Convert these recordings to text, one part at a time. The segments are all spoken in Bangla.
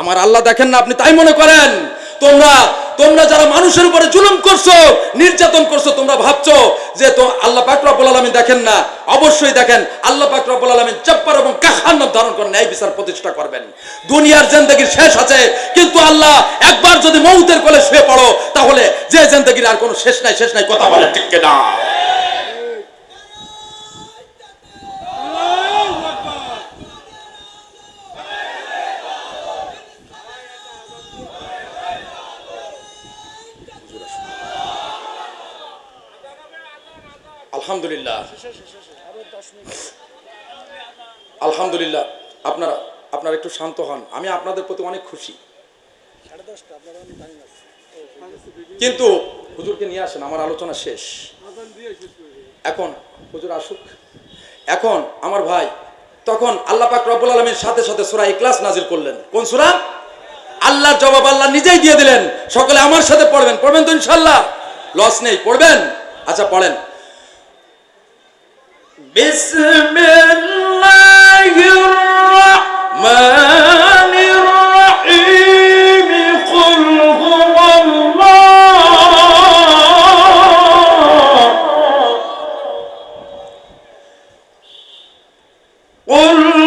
আমার আল্লাহ দেখেন না, আপনি তাই মনে করেন? তোমরা তোমরা যারা মানুষের উপরে জুলুম করছ, নির্যাতন করছ, তোমরা ভাবছ যে তো আল্লাহ পাক রব্বুল আলামিন দেখেন না। অবশ্যই দেখেন, আল্লাহ পাক রব্বুল আলামিন জব্বার এবং কাহার নাম ধারণ করে ন্যায় বিচার প্রতিষ্ঠা করবেন। দুনিয়ার জিন্দেগির শেষ আছে, কিন্তু আল্লাহ একবার যদি মৌতের কোলে শুয়ে পড়ো, তাহলে যে জিন্দেগির আর কোনো শেষ নাই শেষ নাই, কথা বলে ঠিক না আলহামদুলিল্লাহ। আলহামদুলিল্লাহ, আপনারা আপনারা একটু শান্ত হন। আমি আপনাদের প্রতি অনেক খুশি। কিন্তু হুজুরকে নিয়ে আসেন, আমার আলোচনা শেষ। এখন হুজুর আসুক। এখন আমার ভাই, তখন আল্লাহ পাক রব্বুল আলমীর সাথে সাথে সুরা ইখলাস নাজিল করলেন। কোন সুরা? আল্লাহর জবাব আল্লাহ নিজেই দিয়ে দিলেন। সকলে আমার সাথে পড়বেন পড়বেন তো ইনশাল্লাহ লস নেই, পড়বেন? আচ্ছা পড়েন। بسم الله الرحمن الرحيم قل هو الله قل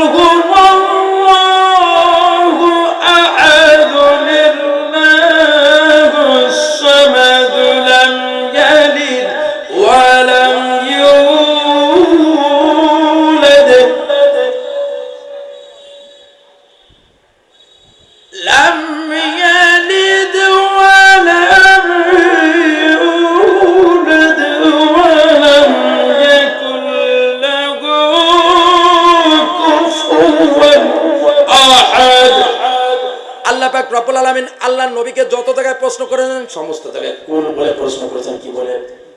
পাক রব্বুল আলামিন আল্লাহর নবীকে যত জায়গায় প্রশ্ন করেছেন, সমস্ত জায়গায় কুল বলে প্রশ্ন করেছেন। কি বলে?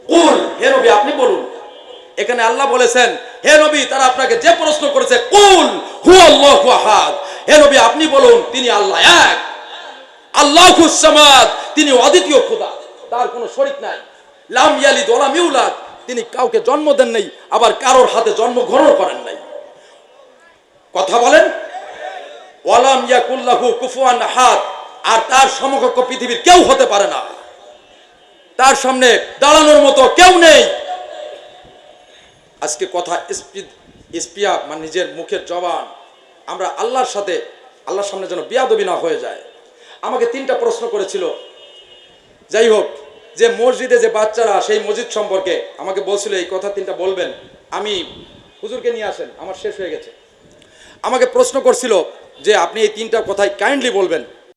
কুল, হে নবী, আপনি বলুন। এখানে আল্লাহ বলেছেন, হে নবী, তারা আপনাকে যে প্রশ্ন করেছে, কুল হু আল্লাহু আহাদ। হে নবী, আপনি বলুন, তিনি আল্লাহ এক। আল্লাহুস সামাদ, তিনি অদ্বিতীয় খোদা। তার কোনো শরীক নাই। লাম ইয়ালিদ ওয়ালাম ইউলাদ। তিনি কাউকে জন্ম দেন নাই, আবার কারোর হাতে জন্ম গ্রহণ করেন নাই। কথা বলেন ওয়ালাম ইয়াকুল্লাহু কুফুয়ান আহাদ। আর তার সমকক্ষ পৃথিবীর কেউ হতে পারে না। তার সামনে দাঁড়ানোর মতো কেউ নেই। আজকে কথা স্পি- স্পিয়া মানে নিজের মুখের জবান। আমরা আল্লাহর সাথে, আল্লাহর সামনে যেন বিয়াদবি না হয়ে যায়। আমাকে তিনটা প্রশ্ন করেছিল। যাই হোক, যে মসজিদে যে বাচ্চারা সেই মসজিদ সম্পর্কে আমাকে বলছিল, এই কথা তিনটা বলবেন। আমি হুজুরকে নিয়ে আসেন, আমার শেষ হয়ে গেছে। আমাকে প্রশ্ন করছিল যে আপনি এই তিনটা কথাই কাইন্ডলি বলবেন।